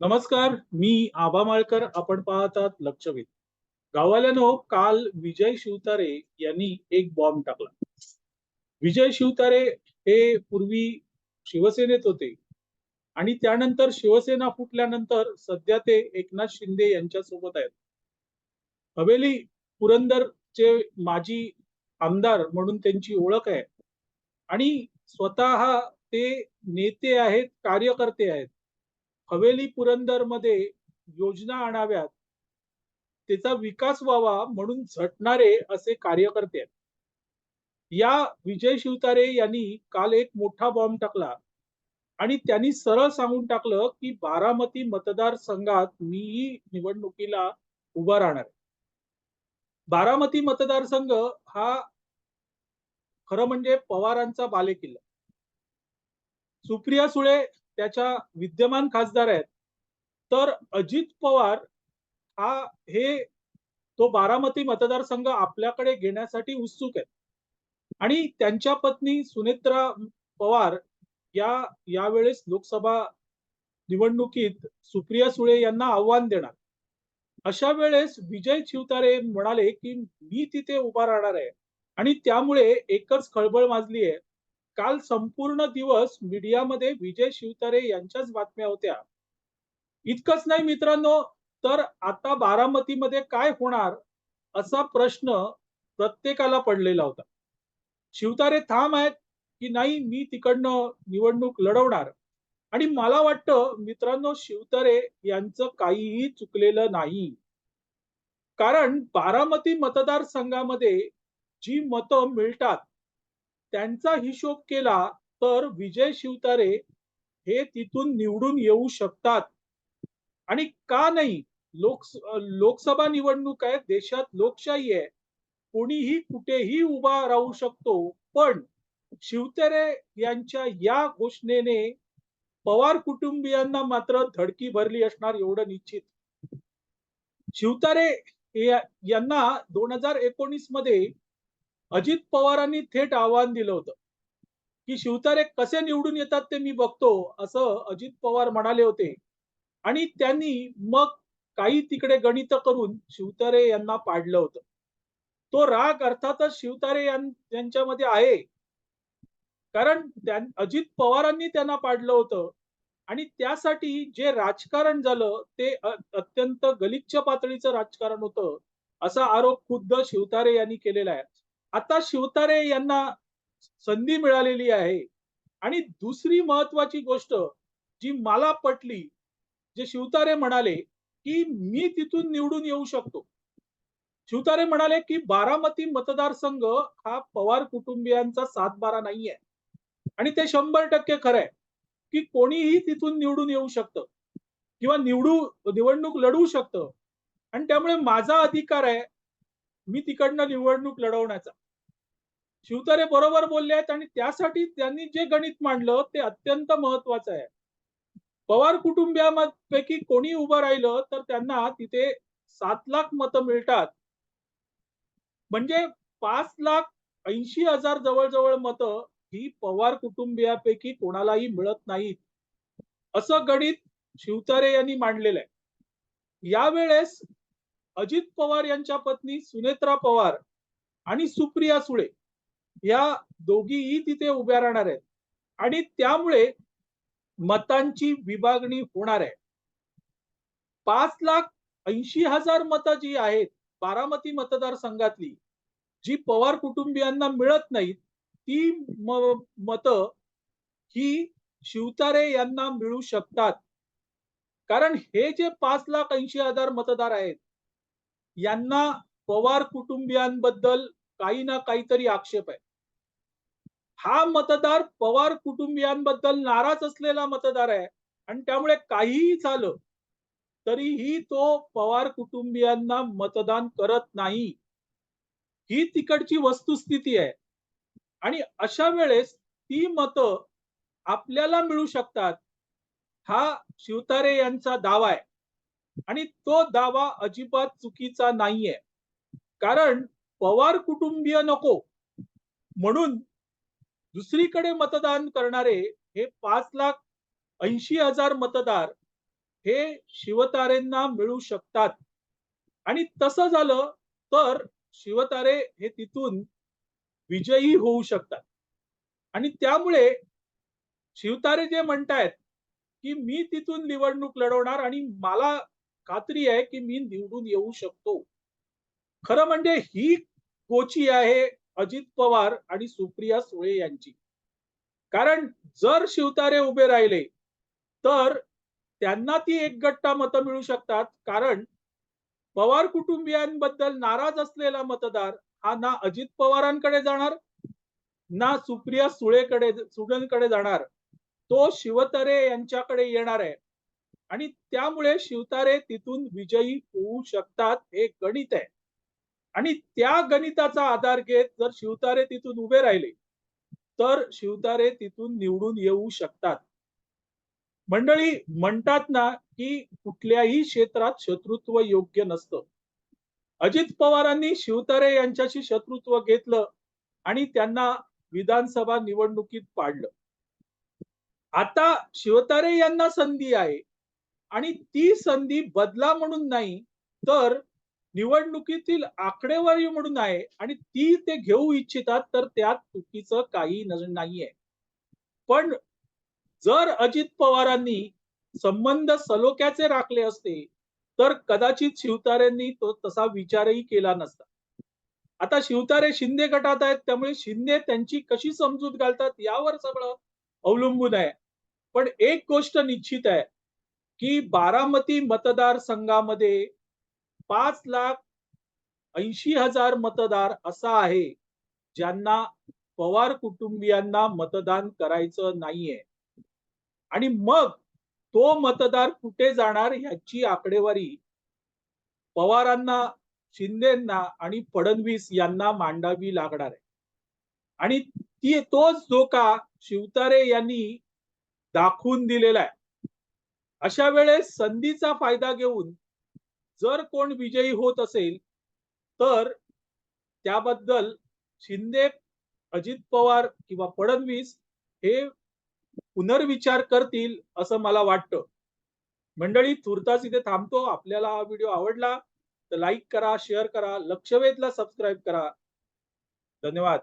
नमस्कार मी आबा माळकर. आपण पाहतात लक्षवेध. गावाल्यानो काल विजय शिवतारे यांनी एक बॉम्ब टाकला. विजय शिवतारे हे पूर्वी शिवसेनेत होते आणि त्यानंतर शिवसेना फुटल्यानंतर सध्या ते एकनाथ शिंदे यांच्या सोबत आहेत. हवेली पुरंदरचे माजी आमदार म्हणून त्यांची ओळख आहे आणि स्वतः ते नेते आहेत कार्यकर्ते आहेत. हवेली पुरंदरमध्ये योजना आणाव्यात. त्याचा विकास व्हावा म्हणून झटणारे असे कार्यकर्ते आहेत. या विजय शिवतारे यांनी काल एक मोठा बॉम्ब टाकला. आणि त्यांनी सरळ सांगून टाकलं की बारामती मतदारसंघात मीही निवडणुकीला उभा राहणार बारामती मतदारसंघ हा खरं म्हणजे पवारांचा बालेकिल्ला. सुप्रिया सुळे त्याच्या विद्यमान खासदार आहेत. तर अजित पवार हा हे तो बारामती मतदारसंघ आपल्याकडे घेण्यासाठी उत्सुक आहेत. आणि त्यांच्या पत्नी सुनेत्रा पवार या यावेळेस लोकसभा निवडणुकीत सुप्रिया सुळे यांना आव्हान देणार. अशा वेळेस विजय शिवतारे म्हणाले की मी तिथे उभा राहणार आहे. आणि त्यामुळे एकच खळबळ माजली आहे काल संपूर्ण दिवस मीडियामध्ये विजय शिवतारे यांच्याच बातम्या होत्या. इतकंच नाही मित्रांनो तर आता बारामतीमध्ये काय होणार असा प्रश्न प्रत्येकाला पडलेला होता. शिवतारे थांब आहेत की नाही मी तिकडनं निवडणूक लढवणार? आणि मला वाटतं मित्रांनो शिवतारे यांचं काहीही चुकलेलं नाही. कारण बारामती मतदारसंघामध्ये जी मतं मिळतात त्यांचा हिशोब केला तर विजय शिवतारे हे तिथून निवडून येऊ शकतात. आणि का नाही लोक लोकसभा निवडणूक आहे देशात लोकशाही आहे. कोणीही कुठेही उभा राहू शकतो पण शिवतारे यांच्या या घोषणेने पवार कुटुंबियांना मात्र धडकी भरली असणार एवढं निश्चित. शिवतारे यांना दोन हजार एकोणीसमध्ये अजित पवारांनी थेट आव्हान दिलं होतं. की शिवतारे कसे निवडून येतात ते मी बघतो असं अजित पवार म्हणाले होते. आणि त्यांनी मग काही तिकडे गणित करून शिवतारे यांना पाडलं होतं. तो राग अर्थातच शिवतारे यांच्यामध्ये आहे. कारण अजित पवारांनी त्यांना पाडलं होतं. आणि त्यासाठी जे राजकारण झालं ते अत्यंत गलिच्छ पातळीचं राजकारण होतं असा आरोप खुद्द शिवतारे यांनी केलेला आहे. आता शिवतारे यांना संधी मिळालेली आहे. आणि दुसरी महत्वाची गोष्ट जी मला पटली जे शिवतारे म्हणाले की मी तिथून निवडून येऊ शकतो. शिवतारे म्हणाले की बारामती मतदारसंघ हा पवार कुटुंबियांचा सातबारा नाहीये. आणि ते शंभर टक्के खरं आहे की कोणीही तिथून निवडून येऊ शकतं. किंवा निवडू निवडणूक लढवू शकतं. आणि त्यामुळे माझा अधिकार आहे मी तिकडनं निवडणूक लढवण्याचा. शिवतारे बरोबर बोलले आहेत आणि त्यासाठी त्यांनी जे गणित मांडलं ते अत्यंत महत्वाचं आहे. पवार कुटुंबियापैकी कोणी उभं राहिलं तर त्यांना तिथे सात लाख मतं मिळतात. म्हणजे पाच लाख ऐंशी हजार जवळजवळ मतं ही पवार कुटुंबियापैकी कोणालाही मिळत नाहीत. असं गणित शिवतारे यांनी मांडलेलं आहे. यावेळेस अजित पवार यांच्या पत्नी सुनेत्रा पवार आणि सुप्रिया सुळे या दोघीही तिथे उभ्या राहणार आहेत. आणि त्यामुळे मतांची विभागणी होणार आहे. पाच लाख ऐंशी हजार मतं जी आहेत बारामती मतदारसंघातली जी पवार कुटुंबियांना मिळत नाहीत ती मत ही शिवतारे यांना मिळू शकतात. कारण हे जे पाच लाख ऐंशी हजार मतदार आहेत यांना पवार कुटुंबियांबद्दल काही ना काहीतरी आक्षेप आहे. हा मतदार पवार कुटुंबियांबद्दल नाराज असलेला मतदार आहे आणि त्यामुळे काहीही झालं तरीही तो पवार कुटुंबियांना मतदान करत नाही. ही तिकडची वस्तुस्थिती आहे. आणि अशा वेळेस ती मतं आपल्याला मिळू शकतात हा शिवतारे यांचा दावा आहे. आणि तो दावा अजिबात चुकीचा नाहीये. कारण पवार कुटुंबीय नको. म्हणून दुसरीकडे मतदान करणारे हे पाच लाख ऐंशी हजार मतदार हे शिवतारेंना मिळू शकतात. आणि तसं झालं तर शिवतारे हे तिथून विजयी होऊ शकतात. आणि त्यामुळे शिवतारे जे म्हणतायत की मी तिथून निवडणूक लढवणार आणि मला खात्री आहे की मी निवडून येऊ शकतो. खरं म्हणजे ही कोची आहे अजित पवार आणि सुप्रिया सुळे यांची. कारण जर शिवतारे उभे राहिले तर त्यांना ती एक गट्टा मतं मिळू शकतात. कारण पवार कुटुंबियांबद्दल नाराज असलेला मतदार हा ना अजित पवारांकडे जाणार ना सुप्रिया सुळेकडे सुळेंकडे जाणार. तो शिवतारे यांच्याकडे येणार आहे. आणि त्यामुळे शिवतारे तिथून विजयी होऊ शकतात हे गणित आहे. आणि त्या गणिताचा आधार घेत जर शिवतारे तिथून उभे राहिले तर शिवतारे तिथून निवडून येऊ शकतात. मंडळी म्हणतात ना की कुठल्याही क्षेत्रात शत्रुत्व योग्य नसतं. अजित पवारांनी शिवतारे यांच्याशी शत्रुत्व घेतलं आणि त्यांना विधानसभा निवडणुकीत पाडलं. आता शिवतारे यांना संधी आहे. आणि ती संधी बदला म्हणून नाही तर निवडणुकीतील आकडेवारी म्हणून आहे आणि ती ते घेऊ इच्छितात तर त्यात चुकीचं काही नाहीये. पण जर अजित पवारांनी संबंध सलोख्याचे राखले असते तर कदाचित शिवतारेंनी तो तसा विचारही केला नसता. आता शिवतारे शिंदे गटात आहेत त्यामुळे शिंदे त्यांची कशी समजूत घालतात यावर सगळं अवलंबून आहे. पण एक गोष्ट निश्चित आहे की बारामती मतदारसंघामध्ये पाच लाख ऐंशी हजार मतदार असा आहे ज्यांना पवार कुटुंबियांना मतदान करायचं नाहीये. आणि मग तो मतदार कुठे जाणार ह्याची आकडेवारी पवारांना शिंदेना आणि फडणवीस यांना मांडावी लागणार आहे. आणि ती तोच धोका शिवतारे यांनी दाखवून दिलेला आहे. अशा वेळेस संधीचा फायदा घेऊन जर कोण विजयी होत असेल तर त्याबद्दल शिंदे अजित पवार किंवा फडणवीस हे पुनर्विचार करतील असं मला वाटतं. मंडळी तुर्तास इथे थांबतो. आपल्याला हा व्हिडिओ आवडला तर लाईक करा शेअर करा लक्षवेधला सबस्क्राईब करा. धन्यवाद.